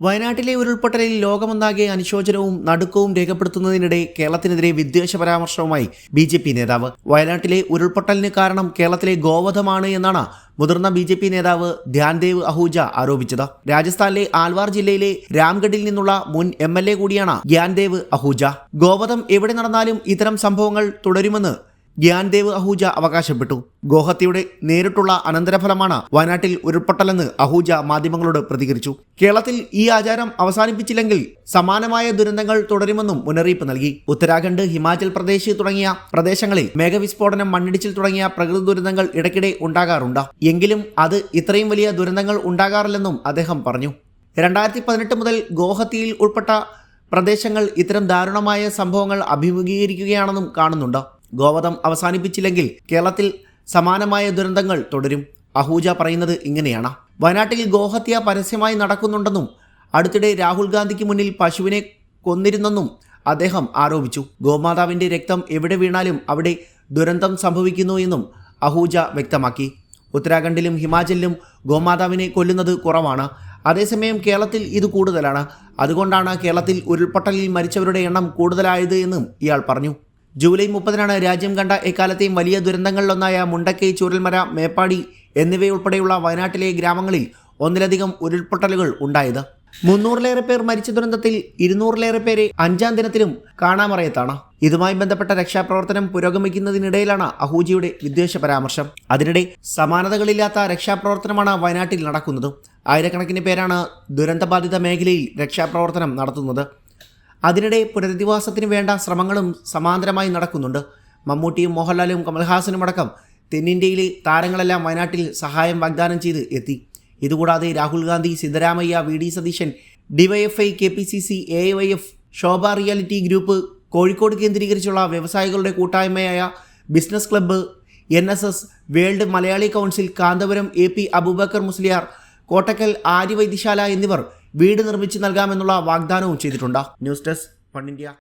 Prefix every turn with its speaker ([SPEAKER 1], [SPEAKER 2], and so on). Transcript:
[SPEAKER 1] വയനാട്ടിലെ ഉരുൾപൊട്ടലിൽ ലോകമൊന്നാകെ അനുശോചനവും നടുക്കവും രേഖപ്പെടുത്തുന്നതിനിടെ കേരളത്തിനെതിരെ വിദ്വേഷ പരാമർശവുമായി ബി ജെ പി നേതാവ്. വയനാട്ടിലെ ഉരുൾപൊട്ടലിന് കാരണം കേരളത്തിലെ ഗോവധമാണ് എന്നാണ് മുതിർന്ന ബി ജെ പി നേതാവ് ധ്യാൻദേവ് അഹൂജ ആരോപിച്ചത്. രാജസ്ഥാനിലെ ആൽവാർ ജില്ലയിലെ രാംഗഡിൽ നിന്നുള്ള മുൻ എം എൽ എ കൂടിയാണ് ധ്യാൻദേവ് അഹൂജ. ഗോവധം എവിടെ നടന്നാലും ഇത്തരം സംഭവങ്ങൾ തുടരുമെന്ന് ഗ്യാൻദേവ് അഹൂജ അവകാശപ്പെട്ടു. ഗോഹത്യയുടെ നേരിട്ടുള്ള അനന്തരഫലമാണ് വയനാട്ടിൽ ഉരുൾപൊട്ടലെന്ന് അഹൂജ മാധ്യമങ്ങളോട് പ്രതികരിച്ചു. കേരളത്തിൽ ഈ ആചാരം അവസാനിപ്പിച്ചില്ലെങ്കിൽ സമാനമായ ദുരന്തങ്ങൾ തുടരുമെന്നും മുന്നറിയിപ്പ് നൽകി. ഉത്തരാഖണ്ഡ് ഹിമാചൽ പ്രദേശ് തുടങ്ങിയ പ്രദേശങ്ങളിൽ മേഘവിസ്ഫോടനം മണ്ണിടിച്ചിൽ തുടങ്ങിയ പ്രകൃതി ദുരന്തങ്ങൾ ഇടയ്ക്കിടെ ഉണ്ടാകാറുണ്ട്. എങ്കിലും അത് ഇത്രയും വലിയ ദുരന്തങ്ങൾ ഉണ്ടാകാറില്ലെന്നും അദ്ദേഹം പറഞ്ഞു. രണ്ടായിരത്തി പതിനെട്ട് മുതൽ ഗോഹത്യയിൽ ഉൾപ്പെട്ട പ്രദേശങ്ങൾ ഇത്തരം ദാരുണമായ സംഭവങ്ങൾ അഭിമുഖീകരിക്കുകയാണെന്നും കാണുന്നുണ്ട്. ഗോവധം അവസാനിപ്പിച്ചില്ലെങ്കിൽ കേരളത്തിൽ സമാനമായ ദുരന്തങ്ങൾ തുടരും. അഹൂജ പറയുന്നത് ഇങ്ങനെയാണ്. വയനാട്ടിൽ ഗോഹത്യ പരസ്യമായി നടക്കുന്നുണ്ടെന്നും അടുത്തിടെ രാഹുൽ ഗാന്ധിക്ക് മുന്നിൽ പശുവിനെ കൊന്നിരുന്നെന്നും അദ്ദേഹം ആരോപിച്ചു. ഗോമാതാവിന്റെ രക്തം എവിടെ വീണാലും അവിടെ ദുരന്തം സംഭവിക്കുന്നു എന്നും അഹൂജ വ്യക്തമാക്കി. ഉത്തരാഖണ്ഡിലും ഹിമാചലിലും ഗോമാതാവിനെ കൊല്ലുന്നത് കുറവാണ്. അതേസമയം കേരളത്തിൽ ഇത് കൂടുതലാണ്. അതുകൊണ്ടാണ് കേരളത്തിൽ ഉരുൾപൊട്ടലിൽ മരിച്ചവരുടെ എണ്ണം കൂടുതലായത് എന്നും ഇയാൾ പറഞ്ഞു. ജൂലൈ മുപ്പതിനാണ് രാജ്യം കണ്ട എക്കാലത്തെയും വലിയ ദുരന്തങ്ങളിലൊന്നായ മുണ്ടക്കൈ ചൂരൽമര മേപ്പാടി എന്നിവയുൾപ്പെടെയുള്ള വയനാട്ടിലെ ഗ്രാമങ്ങളിൽ ഒന്നിലധികം ഉരുൾപൊട്ടലുകൾ ഉണ്ടായത്. മുന്നൂറിലേറെ പേർ മരിച്ച ദുരന്തത്തിൽ ഇരുന്നൂറിലേറെ പേരെ അഞ്ചാം ദിനത്തിലും കാണാമറയത്താണ്. ഇതുമായി ബന്ധപ്പെട്ട രക്ഷാപ്രവർത്തനം പുരോഗമിക്കുന്നതിനിടയിലാണ് അഹൂജിയുടെ വിദ്വേഷ പരാമർശം അതിനിടെ സമാനതകളില്ലാത്ത രക്ഷാപ്രവർത്തനമാണ് വയനാട്ടിൽ നടക്കുന്നത്. ആയിരക്കണക്കിന് പേരാണ് ദുരന്തബാധിത മേഖലയിൽ രക്ഷാപ്രവർത്തനം നടത്തുന്നത്. അതിനിടെ പുനരധിവാസത്തിന് വേണ്ട ശ്രമങ്ങളും സമാന്തരമായി നടക്കുന്നുണ്ട്. മമ്മൂട്ടിയും മോഹൻലാലും കമൽഹാസനും അടക്കം തെന്നിന്ത്യയിലെ താരങ്ങളെല്ലാം വയനാട്ടിൽ സഹായം വാഗ്ദാനം ചെയ്ത് എത്തി. ഇതുകൂടാതെ Rahul Gandhi Siddaramaiah V D Satheesan DYFI K P C C A Y F Sobha reality group Kozhikode കേന്ദ്രീകരിച്ചുള്ള വ്യവസായികളുടെ കൂട്ടായ്മയായ business club N S S world Malayali council Kanthapuram A P Abubakar Musliyar Kottakkal Arya Vaidya Sala എന്നിവർ വീട് നിർമ്മിച്ച് നൽകാമെന്നുള്ള വാഗ്ദാനവും ചെയ്തിട്ടുണ്ട്. News desk fund India.